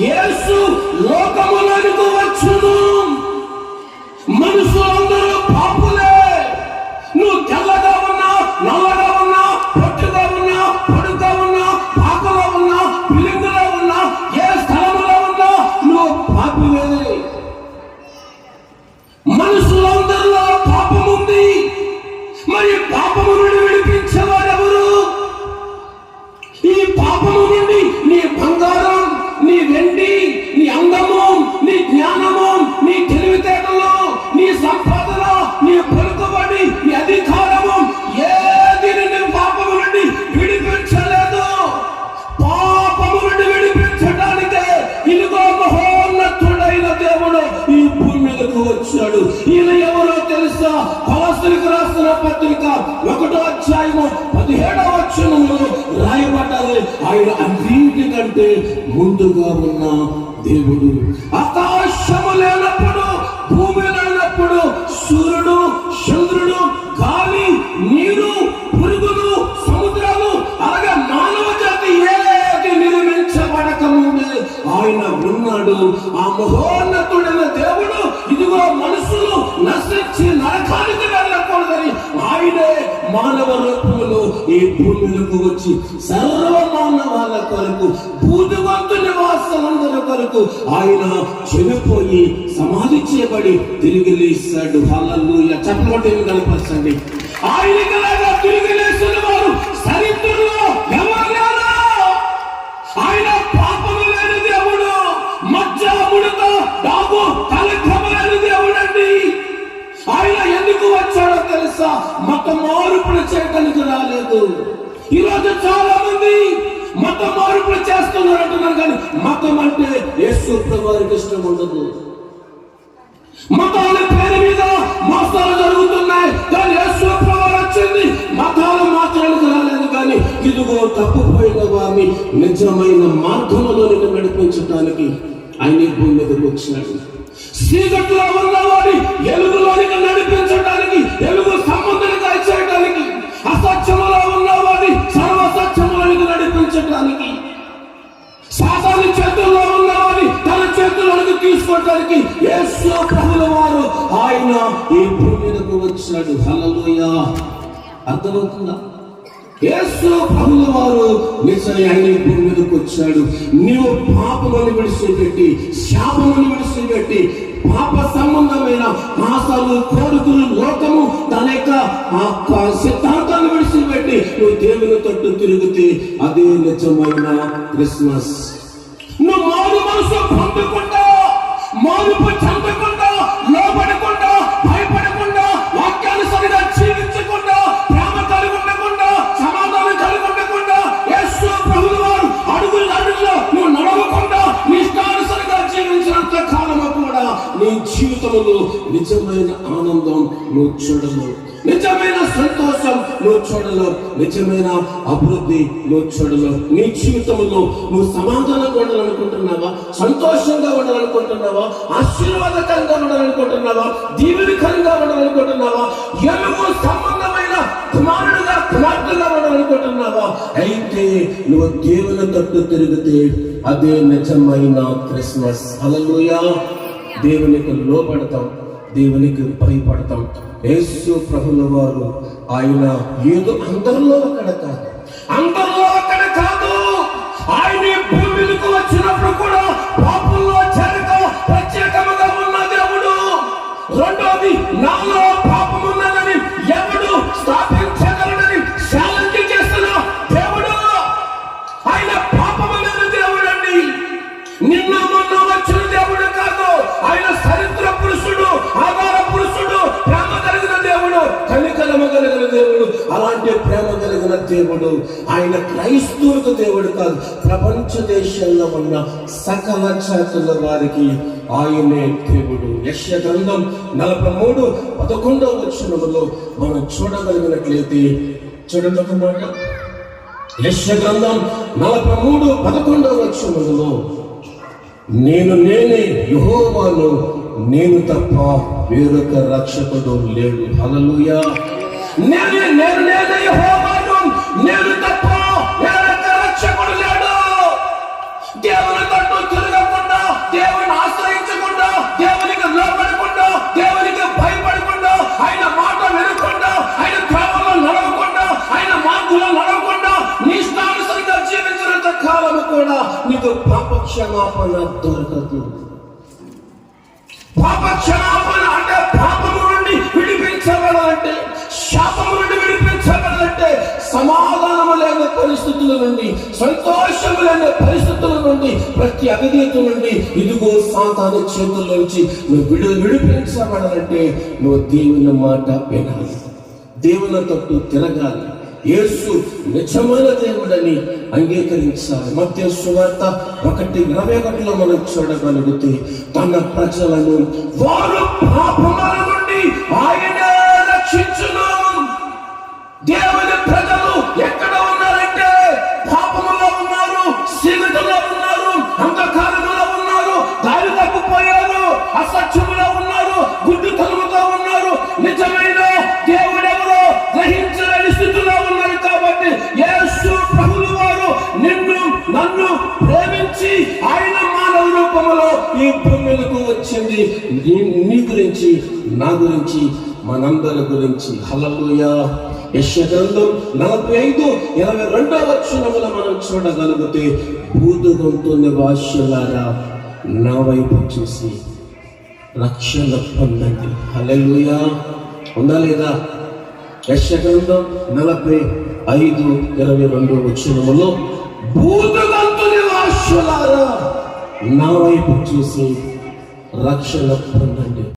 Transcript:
యేసు లోకములకు భూమి వచ్చాడు ఈయన ఎవరో తెలుసా? కొలస్తులకు రాస్తున్న పత్రిక ఒకటో అధ్యాయము పదిహేడవ వచనంలో రాయబడ్డది. ఆయన అన్నింటికంటే ముందుగా ఉన్న దేవుడు. ఆకాశము లేనప్పుడు భూమి లేనప్పుడు సూర్యుడు చంద్రుడు గాలి నీరు పురుగులు సముద్రాలు అలాగే మానవ జాతి ఏది నిర్మించబడక ముందు ఆయన ఉన్నాడు. ఆ మహోన్నతుడైన మానవ రూపంలో ఈ భూమిలోకి వచ్చి సర్వ మానవాల కొరకు భూదివంతు నివాసులందరి కొరకు ఆయన చనిపోయి సమాధి చేయబడి తిరిగి లేస్తాడు వాళ్ళ చప్పటి కనపరచండి ఆయన తిరిగి తెలుసా? మత మార్పులు చేయడానికి రాలేదు. ఈరోజు చాలా మంది మత మార్పులు చేస్తున్నారు అంటున్నారు కానీ మతం అంటే యేసు వారికి ఇష్టం ఉండదు. మతాల పేరు మీద మోసాలు జరుగుతున్నాయి కానీ యేసు వచ్చింది. మతాలు మాత్రాలకు రాలేదు కానీ ఇదిగో తప్పుపోయిన వారిని నిజమైన మార్గంలోనికి నడిపించడానికి ఆయన భూమి మీదకి వచ్చాడు చీకట్లో ఉన్నవాడి ఎలుగులోనికి నడిపించడానికి వారికి యేసు ప్రభుల వారు ఆయన ఈ భూమి మీదకు వచ్చాడు. హల్లెలూయా. అర్థమవుతుందా? యేసు ప్రభుల వారు నిజమే ఆయన భూమి మీదకి వచ్చాడు. నీవు పాపమని విడిచిపెట్టి శాపమని విడిచిపెట్టి పాప సంబంధమైన ఆశలు కోరికలు లోకము తన యొక్క సిద్ధాంతాన్ని విడిచిపెట్టి నువ్వు దేవుని తట్టు తిరిగితే అదే నిజమైన క్రిస్మస్. నువ్వు మారు మనసు పొందకుండా మారుపు చెందకుండా లోపడకుండా భయపడకుండా వాక్యానుసరిగా జీవించకుండా ప్రేమ కలిగి ఉండకుండా సమాధానం కలిగి ఉండకుండా యేసు ప్రభుల వారు అడుగుల అడుగులో నువ్వు నడవకుండా నీ ఇష్టానుసరిగా జీవించినంత కాలము కూడా నీ జీవితంలో నిజమైన లోచోడలో నిజమైన అభివృద్ధి లోచోడలో. నీ జీవితంలో నువ్వు సమాధానంగా ఉండాలనుకుంటున్నావా? సంతోషంగా ఉండాలనుకుంటున్నావా? ఆశీర్వాదకరంగా ఉండాలనుకుంటున్నావా? దీవెనకరంగా ఉండాలనుకుంటున్నావా? ఎలుగు సంబంధమైన కుమారుడుగా కుమార్తెగా ఉండాలనుకుంటున్నావా? అయితే నువ్వు దేవుని తట్టు తిరిగితే అదే నిజమైన క్రిస్మస్. అలలుయా దేవునికి లోపడతావు దేవునికి భయపడతాం. యేసు ప్రభుల వారు ఆయన ఏదో అందరిలో అక్కడ కాదు. అందరిలో అక్కడ కాదు. ఆయన ఈ వచ్చినప్పుడు కూడా పాపుల్లో చేరక ప్రత్యేకముగా ఉన్న దేవుడు. రెండోది నాలో ప్రేమ దేవుడు. ఆయన క్రైస్తవులకు దేవుడు కాదు. ప్రపంచ దేశాల్లో ఉన్న సకల జాతుల వారికి ఆయనే దేవుడు. యశ గ్రంథం నలభై మూడు పదకొండవ వచనములో మనం చూడగలిగినట్లయితే చూడండి ఒక యశ గ్రంథం నలభై మూడు పదకొండవ వచనములో నేను నేనే యెహోవాను నేను తప్ప వేరొక రక్షకుడు లేడు. హలలుయా నేనే నేను నేనే యెహోవాను నేను తప్ప వేరొక రక్షకుడు లేడు దేవుని తట్టు తిరగకుండా దేవుని ఆశ్రయించకుండా దేవునికి లోపడకుండా దేవునికి భయపడకుండా ఆయన మాట వినకుండా ఆయన ప్రేమలో నడవకుండా ఆయన మార్గంలో నడవకుండా నీ ఇష్టానుసరిగా జీవించినంత కాలం కూడా నీకు పాప క్షమాపణ దొరకదు. సమాధానం లేని పరిస్థితుల నుండి సంతోషము లేని పరిస్థితుల నుండి ప్రతి అవినీతి నుండి ఇదిగో సాతాన చేతుల్లో నుంచి నువ్వు విడు విడిపించబడాలంటే నువ్వు దేవుని మాట వినాలి. దేవుని తట్టు తిరగాలి. యేసు నిజమైన దేవుడని అంగీకరించాలి. మధ్య సువార్త ఒకటి ఇరవై ఒకటిలో మనం చూడగలిగితే తన ప్రజలను వారు పాపముల నుండి ఆయనే రక్షించును. దేవుని తగ్గిపోయారు తప్పిపోయారు అసత్యములో ఉన్నారు గుడ్డితనముతో ఉన్నారు. నిజమైన దేవుడెవరో గ్రహించలేని స్థితిలో ఉన్నారు కాబట్టి యేసు ప్రభులు వారు నిన్ను నన్ను ప్రేమించి ఆయన మానవ రూపములో ఈ భూమిలకు వచ్చింది. నీ- నీ గురించి నా గురించి మనందరి గురించి. హలలుయా యశగ్రంథం నలభై ఐదు ఇరవై రెండవ వచనముల మనం చూడగలిగితే బూదుగొంతు నివాసులారా నా వైపు చూసి రక్షణ పొందండి. హలెలుయా ఉందా లేదా? యశగ్రంథం నలభై ఐదు ఇరవై రెండు వచ్చినములో నా వైపు చూసి రక్షణ పొందండి.